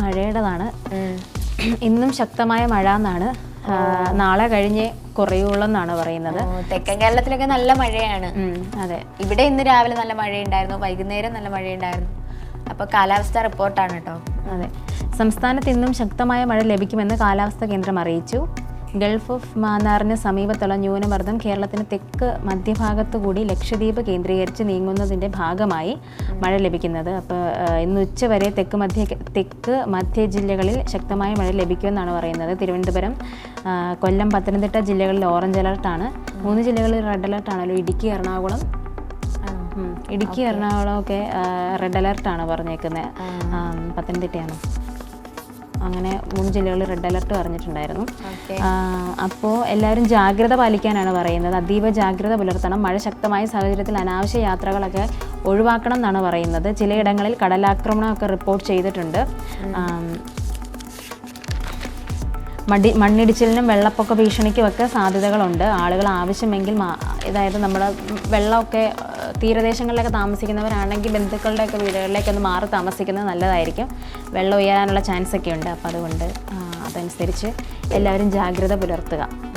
മഴയുടേതാണ്. ഇന്നും ശക്തമായ മഴ എന്നാണ് നാളെ കഴിഞ്ഞ് കുറയുള്ളെന്നാണ് പറയുന്നത്. തെക്കൻ കേരളത്തിലൊക്കെ നല്ല മഴയാണ്. അതെ. ഇവിടെ ഇന്ന് രാവിലെ നല്ല മഴയുണ്ടായിരുന്നു വൈകുന്നേരം നല്ല മഴയുണ്ടായിരുന്നു. അപ്പൊ കാലാവസ്ഥ റിപ്പോർട്ടാണ് കേട്ടോ അതെ. സംസ്ഥാനത്ത് ഇന്നും ശക്തമായ മഴ ലഭിക്കുമെന്ന് കാലാവസ്ഥാ കേന്ദ്രം അറിയിച്ചു. ഗൾഫ് ഓഫ് മാന്നാറിന് സമീപത്തുള്ള ന്യൂനമർദ്ദം കേരളത്തിന് തെക്ക് മധ്യഭാഗത്തുകൂടി ലക്ഷദ്വീപ് കേന്ദ്രീകരിച്ച് നീങ്ങുന്നതിന്റെ ഭാഗമായി മഴ ലഭിക്കുന്നത്. അപ്പോൾ ഇന്ന് ഉച്ചവരെ തെക്ക് മധ്യ തെക്ക് മധ്യ ജില്ലകളിൽ ശക്തമായ മഴ ലഭിക്കുമെന്നാണ് പറയുന്നത്. തിരുവനന്തപുരം കൊല്ലം പത്തനംതിട്ട ജില്ലകളിൽ ഓറഞ്ച് അലർട്ടാണ് മൂന്ന് ജില്ലകളിൽ റെഡ് അലർട്ടാണല്ലോ ഇടുക്കി എറണാകുളം. ഇടുക്കി എറണാകുളം ഒക്കെ റെഡ് അലർട്ടാണ് പറഞ്ഞേക്കുന്നത് പത്തനംതിട്ടയാണ്. അങ്ങനെ മൂന്ന് ജില്ലകളിൽ റെഡ് അലർട്ട് പറഞ്ഞിട്ടുണ്ടായിരുന്നു. അപ്പോൾ എല്ലാവരും ജാഗ്രത പാലിക്കാനാണ് പറയുന്നത്. അതീവ ജാഗ്രത പുലർത്തണം. മഴ ശക്തമായ സാഹചര്യത്തിൽ അനാവശ്യ യാത്രകളൊക്കെ ഒഴിവാക്കണം എന്നാണ് പറയുന്നത്. ചിലയിടങ്ങളിൽ കടലാക്രമണമൊക്കെ റിപ്പോർട്ട് ചെയ്തിട്ടുണ്ട്. മടി മണ്ണിടിച്ചിലിനും വെള്ളപ്പൊക്ക ഭീഷണിക്കുമൊക്കെ സാധ്യതകളുണ്ട്. ആളുകൾ ആവശ്യമെങ്കിൽ മാ- അതായത് നമ്മൾ വെള്ളമൊക്കെ തീരദേശങ്ങളിലൊക്കെ താമസിക്കുന്നവരാണെങ്കിൽ ബന്ധുക്കളുടെയൊക്കെ വീടുകളിലേക്ക് ഒന്ന് മാറി താമസിക്കുന്നത് നല്ലതായിരിക്കും. വെള്ളം ഉയരാനുള്ള ചാൻസ് ഒക്കെ ഉണ്ട്. അപ്പോൾ അതുകൊണ്ട് അതനുസരിച്ച് എല്ലാവരും ജാഗ്രത പുലർത്തുക.